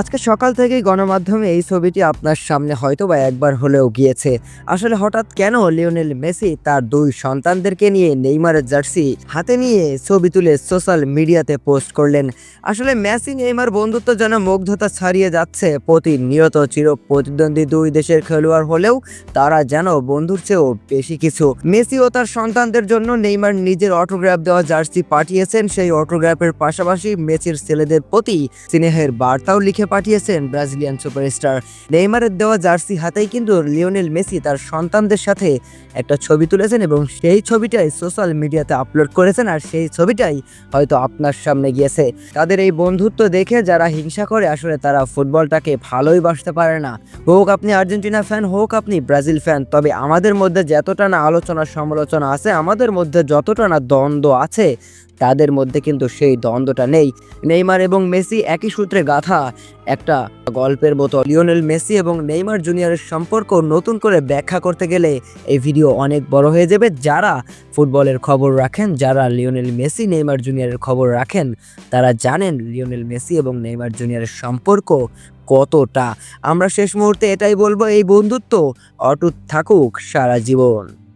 আজকে সকাল থেকেই গণমাধ্যমে এই ছবিটি আপনার সামনে হয়তো বা একবার হলেও গিয়েছে। আসলে হঠাৎ কেন লিওনেল মেসি তার দুই সন্তানদেরকে নিয়ে নেইমারের জার্সি হাতে নিয়ে ছবি তুলে সোশ্যাল মিডিয়াতে পোস্ট করলেন? আসলে মেসি নেইমার বন্ধুত্ব যেন মুগ্ধতা ছাড়িয়ে যাচ্ছে, প্রতিনিয়ত চির প্রতিদ্বন্দ্বী দুই দেশের খেলোয়াড় হলেও তারা যেন বন্ধুর চেয়েও বেশি কিছু। মেসি ও তার সন্তানদের জন্য নেইমার নিজের অটোগ্রাফ দেওয়া জার্সি পাঠিয়েছেন। সেই অটোগ্রাফের পাশাপাশি মেসির ছেলেদের প্রতি স্নেহের বার্তাও লিখে পাঠিয়েছেন ব্রাজিলিয়ান সুপারস্টার নেইমারের দেওয়া জার্সি হাতেই কিন্তু লিওনেল মেসি তার সন্তানদের সাথে একটা ছবি তুলেছেন এবং সেই ছবিটাই সোশ্যাল মিডিয়াতে আপলোড করেছেন আর সেই ছবিটাই হয়তো আপনার সামনে গিয়েছে। তাদের এই বন্ধুত্ব দেখে যারা হিংসা করে, আসলে তারা ফুটবলটাকে ভালোই বাসতে পারে না। হোক আপনি আর্জেন্টিনা ফ্যান, হোক আপনি ব্রাজিল ফ্যান, তবে আমাদের মধ্যে যতটা না আলোচনা সমালোচনা আছে, আমাদের মধ্যে যতটা না দ্বন্দ্ব আছে তাদের মধ্যে কিন্তু সেই দ্বন্দ্বটা নেই। নেইমার এবং মেসি একই সূত্রে গাথা একটা গল্পের মতো। লিওনেল মেসি এবং নেইমার জুনিয়রের সম্পর্ক নতুন করে ব্যাখ্যা করতে গেলে এই ভিডিও অনেক বড় হয়ে যাবে। যারা ফুটবলের খবর রাখেন, যারা লিওনেল মেসি, নেইমার জুনিয়রের খবর রাখেন, তারা জানেন লিওনেল মেসি এবং নেইমার জুনিয়রের সম্পর্ক কতটা। আমরা শেষ মুহূর্তে এটাই বলব, এই বন্ধুত্ব অটুট থাকুক সারা জীবন।